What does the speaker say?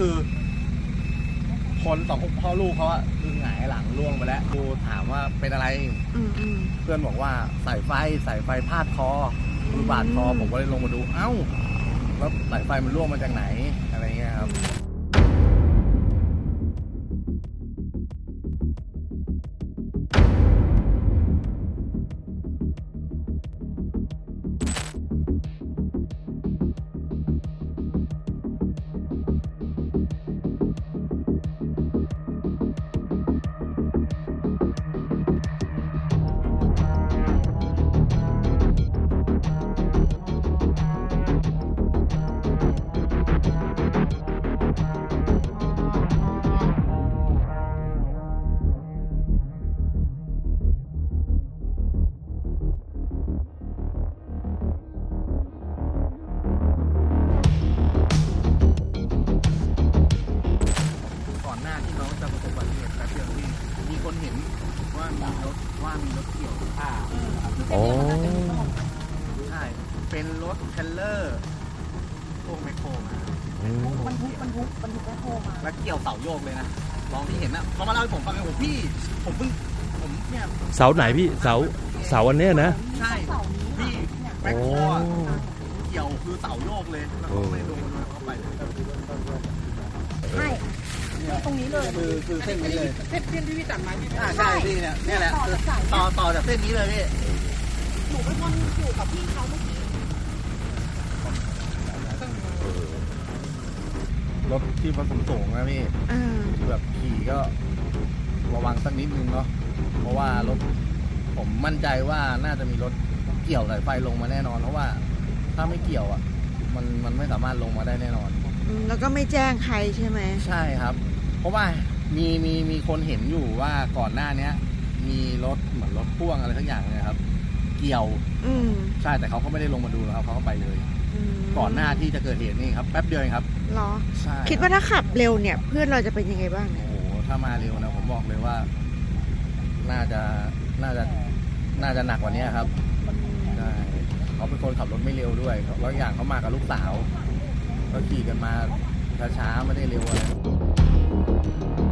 คือคนสองคนพ่อลูกเขาอะคือหงายหลังล่วงไปแล้วดูถามว่าเป็นอะไร อืมอืม เพื่อนบอกว่าสายไฟสายไฟพาดคอคือบาดคอผมก็เลยลงมาดู เอ้า แล้วสายไฟมันร่วงมาจากไหนอะไรเงี้ยครับ คนเห็นว่ามีรถว่ามีรถเกี่ยวผ้าโอ้ใช่เป็นรถเทรลเลอร์พวกแมคโครมาอืมบรรทุกบรรทุกบรรทุกแม่โคมาแล้วเกี่ยวเสาโยกเลยนะลองที่เห็นนะเขามาเล่าให้ผมฟังเลยผมพี่ ผมเพิ่งผมเนี่ยเสาไหนพี่เสาเสาอันเนี้ยนะใช่เสานี้พี่แมคโอ้โครอะเกี่ยวคือเสาโยกเลยแล้วเขาไม่โดนเลยเขาไปเลยใช่ เนี่ยตรงนี้เลยคือคือเส้นนี้เลยเส้นเส้นที่พี่ตัดมาที่อ่าใช่พี่เนี่ยเนี่ยแหละคือต่อต่อจากเส้นนี้เลยพี่หนูเป็นคนอยู่กับพี่เขาเมื่อกี้รถที่ผสมสูงนะพี่อ่าคือแบบขี่ก็ระวังสักนิดนึงเนาะเพราะว่ารถผมมั่นใจว่าน่าจะมีรถเกี่ยวสายไฟลงมาแน่นอน เพราะว่าถ้าไม่เกี่ยวอะ มันมันไม่สามารถลงมาได้แน่นอนอืมแล้วก็ไม่แจ้งใครใช่ไหม ใช่ครับ เพราะว่ามีมีมีคนเห็นอยู่ว่าก่อนหน้าเนี้ย มีรถเหมือนรถพ่วงอะไรทั้งอย่างเนี่ยครับ เกี่ยวอืมใช่แต่เขาก็ไม่ได้ลงมาดูนะครับเขาก็ไปเลยอืมก่อนหน้าที่จะเกิดเหตุนี่ครับแป๊บเดียวเองครับเหรอ ใช่คิดว่าถ้าขับเร็วเนี่ย เพื่อนเราจะเป็นยังไงบ้างเนี่ยโอ้โหถ้ามาเร็วนะผมบอกเลยว่า น่าจะน่าจะน่าจะหนักกว่านี้ครับใช่เขาเป็นคนขับรถไม่เร็วด้วยแล้วอย่างเขามากับลูกสาวก็ขี่กันมาช้าๆไม่ได้เร็วอะไร Thank you.